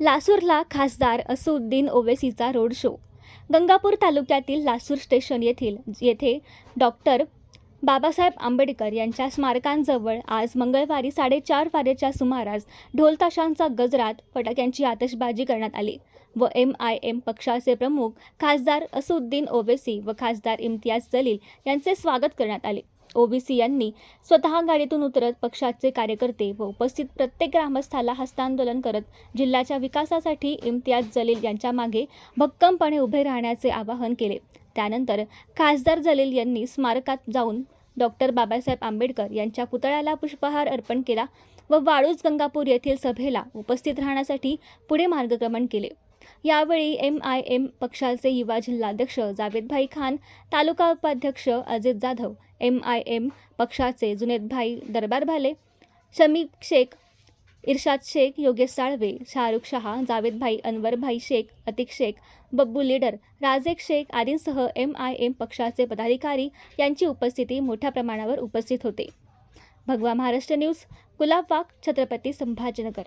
लासूरला खासदार असुद्दीन ओवेसीचा road show. Gangapur तालुक्यातील लासूर स्टेशन येथील येथे डॉक्टर बाबासाहेब आंबेडकर यांच्या स्मारकांजवळ आज मंगळवारी साडेचार वाजेच्या सुमारास ढोलताशांचा गजरात फटाक्यांची आतषबाजी करण्यात आली व एम आय एम पक्षाचे प्रमुख खासदार असुद्दीन ओवेसी व खासदार इम्तियाज जलील यांचे स्वागत करण्यात आले. ओबीसी यांनी स्वतः गाडीतून उतरत पक्षाचे कार्यकर्ते व उपस्थित प्रत्येक ग्रामस्थाला हस्तांदोलन करत जिल्ह्याच्या विकासासाठी इम्तियाज जलील यांच्या मागे भक्कमपणे उभे राहण्याचे आवाहन केले. त्यानंतर खासदार जलील यांनी स्मारकात जाऊन डॉक्टर बाबासाहेब आंबेडकर यांच्या पुतळ्याला पुष्पहार अर्पण केला व वाळूज गंगापूर येथील सभेला उपस्थित राहण्यासाठी पुढे मार्गक्रमण केले. यावेळी एम आय एम पक्षाचे युवा जिल्हाध्यक्ष जावेदभाई खान तालुका उपाध्यक्ष Ajit Jadhav M I M पक्षाचे जुनेदभाई दरबार भाले शमी शेख इर्शाद शेख योगेश साळवे शाहरुख शहा जावेदभाई अनवरभाई शेख अतिक शेख बब्बू लीडर राजेक शेख आदींसह एम आय एम पक्षाचे पदाधिकारी यांची उपस्थिती मोठ्या प्रमाणावर उपस्थित होते. भगवा महाराष्ट्र न्यूज गुलाबबाग छत्रपती संभाजीनगर.